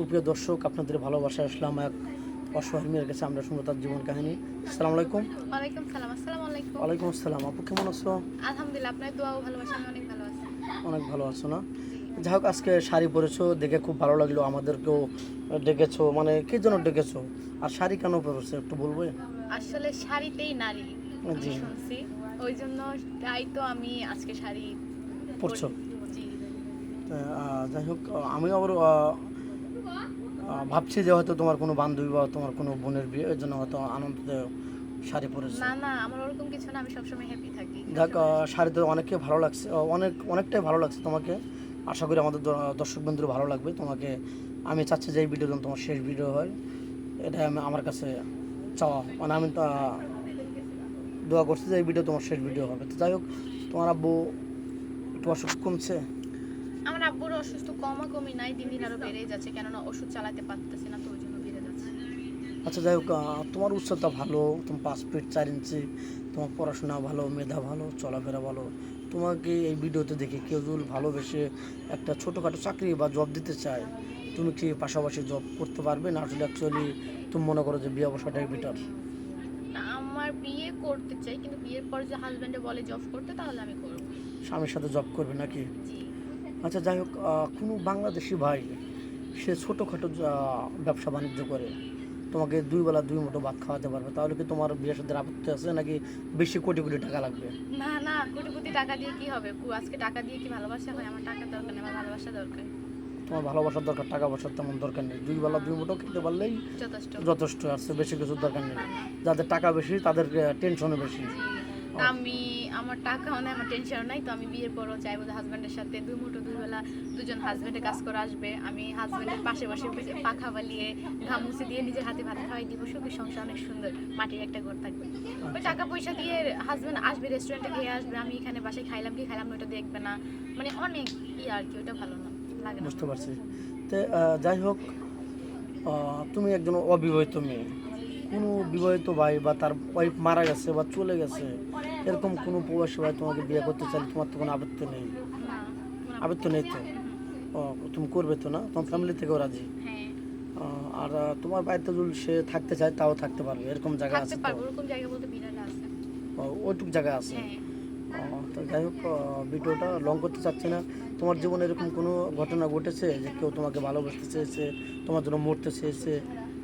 সুপ্রিয় দর্শক আপনাদের ভালোবাসা আসলাম এক অসহায় মেয়ের কাছে। আমরা শুনব তার জীবন কাহিনী। আসসালামু আলাইকুম। ওয়ালাইকুম সালাম আসসালামু আলাইকুম। ওয়ালাইকুম আসসালাম। আপু কেমন আছো? আলহামদুলিল্লাহ আপনার দোয়া ও ভালোবাসা আমি অনেক ভালো আছি। অনেক ভালো আছো না? যাই হোক আজকে শাড়ি পরেছো দেখে খুব ভালো লাগল আমাদেরকেও ডেকেছো। মানে কি জন্য ডেকেছো? আর শাড়ি কেন পরেছো একটু বলব? আসলে শাড়িতেই নারী জি। শুনছি। ওই জন্য তাই তো আমি আজকে শাড়ি পরছো? যাই হোক আমি আবার ভাবছি যে হয়তো তোমার কোনো বান্ধবী বা তোমার কোনো বোনের বিয়ে এর জন্য হয়তো আনন্দে শাড়ি পরেছো। না না আমার ওরকম কিছু না আমি সবসময় হ্যাপি থাকি। দেখ শাড়ি তো অনেকে ভালো লাগছে অনেক অনেকটাই ভালো লাগছে তোমাকে। আশা করি আমাদের দর্শক বন্ধুর ভালো লাগবে। তোমাকে আমি চাচ্ছি যে এই ভিডিও যেন তোমার শেষ ভিডিও হয়। এটা আমি আমার কাছে চাওয়া। মানে আমি তা দোয়া করছি যে এই ভিডিও তোমার শেষ ভিডিও হবে। তো যাই হোক তোমার আব্বু একটু অসুখ কমছে? আমার আব্বুর অসুস্থ কমা কমি নাই দিন দিন আরও বেড়েই যাচ্ছে কেননা ওষুধ চালাতে পারতেছি না তো ওই জন্য বেড়ে যাচ্ছে। আচ্ছা যাই হোক তোমার উচ্চতা ভালো তোমার পাঁচ ফিট চার ইঞ্চি তোমার পড়াশোনা ভালো মেধা ভালো চলাফেরা ভালো তোমাকে এই ভিডিওতে দেখে কেউ যদি ভালোবেসে একটা ছোটোখাটো চাকরি বা জব দিতে চায় তুমি কি পাশাপাশি জব করতে পারবে? না আসলে অ্যাকচুয়ালি তুমি মনে করো যে বিয়ে বসাটাই বেটার আমার বিয়ে করতে চাই কিন্তু বিয়ের পর যে হাজব্যান্ডে বলে জব করতে তাহলে আমি করব। স্বামীর সাথে জব করবে নাকি? জি। আচ্ছা যাই হোক কোনো বাংলাদেশি ভাই সে ছোটোখাটো ব্যবসা বাণিজ্য করে তোমাকে দুই বেলা দুই মুঠো ভাত খাওয়াতে পারবে তাহলে কি তোমার বিয়ের সাথে আপত্তি আছে নাকি বেশি কোটি কোটি টাকা লাগবে? না না কোটি কোটি টাকা দিয়ে কি হবে? কু- আজকে টাকা দিয়ে কি ভালোবাসা হয়? আমার টাকা দরকার নেই আমার ভালোবাসা দরকার। তোমার ভালোবাসার দরকার টাকা পয়সার তেমন দরকার নেই। দুই বেলা দুই মুঠো খেতে পারলেই যথেষ্ট। যথেষ্ট সে বেশি কিছু দরকার নেই। যাদের টাকা বেশি তাদের টেনশনও বেশি। আমি আমার টাকাও নাই আমার টেনশন নাই তো আমি বিয়ের পরও চাইব যে হাজব্যান্ডের সাথে দুই মুঠো দুই বেলা দুজন হাজব্যান্ডে কাজ করে আসবে। আমি হাজব্যান্ডের পাশে বসে বসে পাখা বালিয়ে ঘাম মুছে দিয়ে নিজের হাতে ভাত খাওয়াই দিব। সুখী সংসার অনেক সুন্দর মাটির একটা ঘর থাকবে। ওই টাকা পয়সা দিয়ে হাজব্যান্ড আসবে রেস্টুরেন্টে খেয়ে আসবে আমি এখানে বাসায় খাইলাম কি খাইলাম ওটা দেখবে না। মানে অনেক ই আর কি ওটা ভালো না লাগে বুঝতে পারছি। তো যাই হোক তুমি একজন অবিবাহিত মেয়ে। কোনো বিবাহিত ভাই বা তার ওয়াইফ মারা গেছে বা চলে গেছে এরকম কোনো প্রবাসী ভাই তোমাকে বিয়ে করতে চাইলে তোমার তো কোনো আপত্তি নেই। আপত্তি নেই তো? ও, তুমি করবে তো না? তোমার ফ্যামিলি থেকেও রাজি? আর তোমার বাড়িতে যদি সে থাকতে চায় তাও থাকতে পারবে এরকম জায়গা আছে ওইটুকু জায়গা আছে? হ্যাঁ। তো যাই হোক ভিডিওটা লং করতে চাচ্ছি না। তোমার জীবনে এরকম কোনো ঘটনা ঘটেছে যে কেউ তোমাকে ভালোবাসতে চেয়েছে তোমার জন্য মরতে চেয়েছে?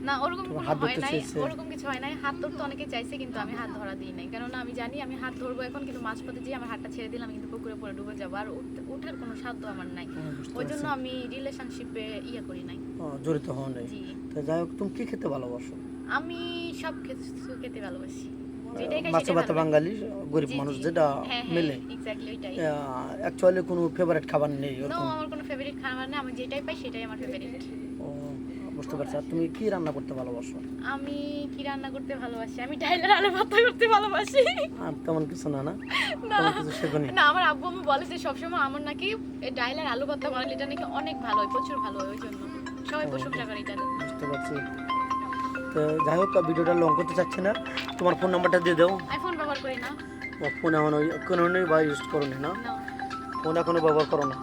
না ওরকম কোনো হয় নাই ওরকম কিছু হয় নাই। হাত ধরতে অনেকে চাইছে কিন্তু আমি হাত ধরা দিই নাই। কেননা আমি জানি আমি হাত ধরবো এখন কিন্তু মাঝপথে যে আমার হাতটা ছেড়ে দিলাম কিন্তু পুকুরে পড়ে ডুবে যাব। আর ওঠার কোনো সাধ্য আমার নাই। হ্যাঁ, ওই জন্য আমি রিলেশনশিপে ইয়ে করি নাই। জড়িত হওয়া নেই। তো যাই হোক তুমি কি খেতে ভালোবাসো? আমি সব কিছু খেতে ভালোবাসি। মাছে ভাতে বাঙালি গরিব মানুষ যেটা হ্যাঁ মেলে। হ্যাঁ ওইটাই। অ্যাকচুয়ালি কোনো ফেভারিট খাবার নেই আমার কোনো ফেভারিট খাবার না আমি যেটাই পাই সেটাই আমার ফেভারিট বুঝতে পারছি। আর তুমি কি রান্না করতে ভালোবাসো? আমি কি রান্না করতে ভালোবাসি? আমি ডাইলের আলু ভর্তা করতে ভালোবাসি। আর তেমন কিছু না না? তেমন কিছু শেখনি না? আমার আব্বু আম্মু বলে যে সবসময় আমার নাকি এই ডাইল আলু ভর্তা বানালে এটা নাকি অনেক ভালো হয় প্রচুর ভালো হয় ওই জন্য সবাই প্রশংসা করে এটা। বুঝতে পারছি। তো যাই হোক ভিডিওটা লং করতে চাচ্ছি না। তোমার ফোন নাম্বারটা দিয়ে দাও। আমি ফোন ব্যবহার করি না। ফোন এখন ওই কোনো নেই বা ইউজ করো না? না। ফোন এখনও ব্যবহার করো না?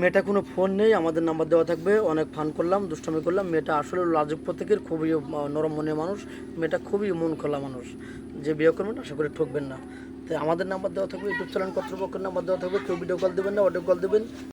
মেয়েটা কোনো ফোন নেই, আমাদের নাম্বার দেওয়া থাকবে। অনেক ফান করলাম, দুষ্টামি করলাম। মেয়েটা আসলে লাজুক প্রত্যেকের, খুবই নরম মনের মানুষ। মেয়েটা খুবই মন খোলা মানুষ। যে বিয়ে করবেন আশা করি ঠকবেন না। তাই আমাদের নাম্বার দেওয়া থাকবে, ইউটিউব চ্যানেল কর্তৃপক্ষের নাম্বার দেওয়া থাকবে। কেউ ভিডিও কল দেবেন না অডিও কল দেবেন।